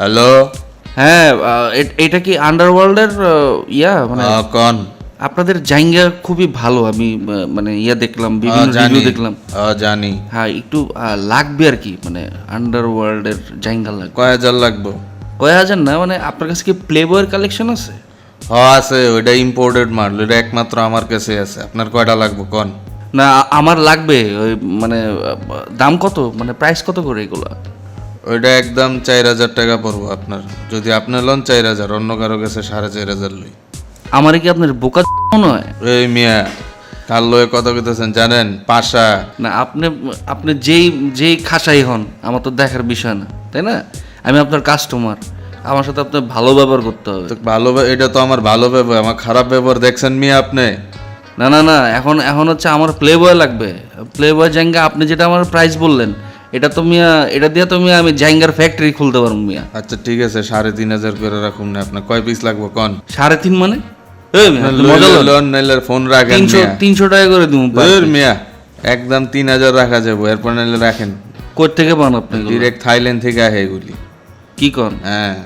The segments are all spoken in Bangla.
হ্যালো? হ্যাঁ এটা কি আন্ডারওয়ার্ল্ডের ইয়া? মানে কন? আপনাদের জাইঙ্গা খুবই ভালো আমি মানে ইয়া দেখলাম বিভিন্ন রিভিউ দেখলাম। জানি। হ্যাঁ একটু লাগবে আর কি মানে আন্ডারওয়ার্ল্ডের জাইঙ্গা লাগবে। কয় হাজার লাগবে? কয় হাজার না মানে আপনার কাছে কি প্লে বয়ের কালেকশন আছে? হ আছে ওইটা ইম্পোর্টেড মাল এটা একমাত্র আমার কাছে আছে। আপনার কয়টা লাগবে কন? না আমার লাগবে ওই মানে দাম কত? মানে প্রাইস কত করে এগুলো? ওইটা একদম চার হাজার টাকা পড়ব আপনার। যদি আপনার লোন চার হাজার অন্য কারও কাছে সাড়ে চার হাজার লই। আমার কি আপনার বোকা মনে হয়? এই মিয়া কার লয়ে কথা কইতেছেন জানেন পাশা। না আপনি আপনি যেই যেই খাসাই হন আমার তো দেখার বিষয় না তাই না? আমি আপনার কাস্টমার আমার সাথে আপনার ভালো ব্যবহার করতে হবে। তো ভালো ব্য- এটা তো আমার ভালো ব্যবহার আমার খারাপ ব্যবহার দেখছেন মিয়া আপনি? না না না এখন এখন হচ্ছে আমার প্লে বয় লাগবে। প্লে বয় জাঙ্গা আপনি যেটা আমার প্রাইস বললেন এটা তো মিয়া এটা দিয়ে তো মিয়া আমি জাঙ্গার ফ্যাক্টরি খুলতে পারব মিয়া। আচ্ছা ঠিক আছে সাড়ে তিন হাজার করে রাখুন না আপনার। কয় পিস লাগবো? কন। সাড়ে তিন মানে? ফোন রাখেন তিনশো টাকা করে দিব মিয়া একদম তিন হাজার রাখা যাব এরপর নাইলে রাখেন। কোথ থেকে পান আপনি? ডিরেক্ট থাইল্যান্ড থেকে আহে এগুলি। কি কন? হ্যাঁ।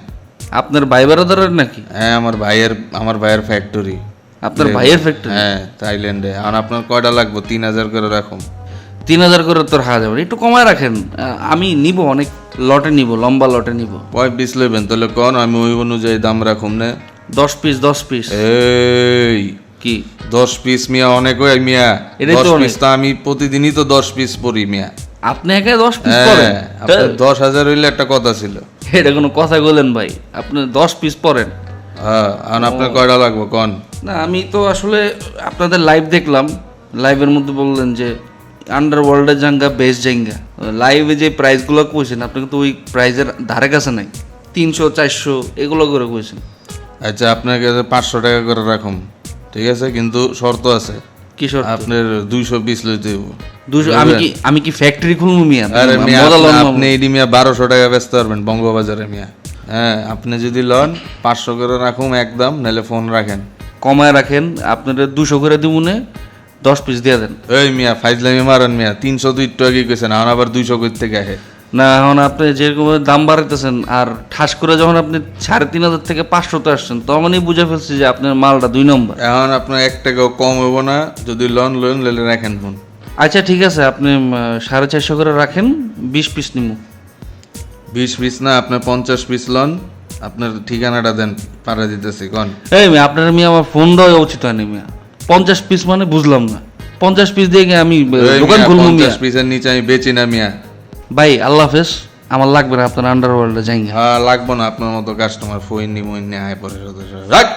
আপনার ভাই বেড়াদারের নাকি? হ্যাঁ আমার ভাইয়ের আমার ভাইয়ের ফ্যাক্টরি আপনার ভাইয়ের ফ্যাক্টরি হ্যাঁ থাইল্যান্ডে আর আপনার কয়টা লাগবে? তিন হাজার করে রাখুন। তিন হাজার করে তোর হাজার যাবে একটু কমায় রাখেন। আমি নিব অনেক লটে নিব লম্বা লটে নিব। কয় পিস লইবেন তাহলে কন? আমি ওই অনুযায়ী দাম রাখুন না। দশ পিস দশ পিস। এই। কি? দশ পিস মিয়া অনেক ওই মিয়া। দশ পিস তো আমি প্রতিদিনই তো দশ পিস পড়ি মিয়া। আপনি একা দশ পিস পরেন? হ্যাঁ আপনার দশ হাজার হইলে একটা কথা ছিল। এটা কোনো কথা বলেন ভাই। আপনি দশ পিস পরেন। হ্যাঁ আর আপনার কয়টা লাগবে? কন? না আমি তো আসলে আপনাদের লাইভ দেখলাম। লাইভের মধ্যে বললেন যে আন্ডার ওয়ার্ল্ডের জাঙ্গা বেস্ট জাঙ্গা। লাইভে যে প্রাইসগুলো কইছেন আপনি কিন্তু ওই প্রাইজের ধারে কাছে নাই। তিনশো চারশো এগুলো করে কইছেন। আচ্ছা আপনাকে পাঁচশো টাকা করে রাখুন ঠিক আছে? কিন্তু শর্ত আছে। কিশোর আপনার দুইশো পিস লইতে হইব। দুশো আমি কি আমি কি ফ্যাক্টরি খুলবো মিয়া? আরে মিয়া আপনি- এডি মিয়া বারোশো টাকা ব্যস্ত পারবেন বঙ্গবাজারে মিয়া। হ্যাঁ আপনি যদি লন পাঁচশো করে রাখুন একদম নাহলে ফোন রাখেন। কমায় রাখেন আপনাদের দুশো করে দিব নে। দশ পিস দিয়ে দেন। এই মিয়া ফাইজলামি মারেন মিয়া তিনশো দুই টাকা কইছেন এখন আবার দুইশো কই থেকে আহে? না এখন আপনি যেরকম দাম বাড়াইতেছেন আর ঠাস করে যখন আপনি সাড়ে তিন হাজার থেকে পাঁচশোতে আসছেন তখনই বুঝে ফেলছি যে আপনার মালটা দুই নম্বর। এখন আপনার এক টাকাও কম হইব না যদি লন লোন লেলে রাখেন ফোন। আচ্ছা ঠিক আছে আপনি সাড়ে চারশো করে রাখেন বিশ পিস নিমু। বিশ পিস না আপনার পঞ্চাশ পিস লন আপনার ঠিকানাটা দেন পাড়া দিতেছি কন এই মেয়ে আপনার মেয়ে আমার ফোন দেওয়া উচিত হয়নি মিয়া। পঞ্চাশ পিস মানে বুঝলাম না। পঞ্চাশ পিস দিয়ে আমি দোকান খুলবো পঞ্চাশ পিসের নিচে আমি বেচি না মিয়া। ভাই আল্লাহ হাফেজ আমার লাগবে না আপনার আন্ডারওয়ার্ল্ডে যাই হ্যাঁ লাগবো না আপনার মতো কাস্টমার ফইনি মইনি আয় পরে রাখ!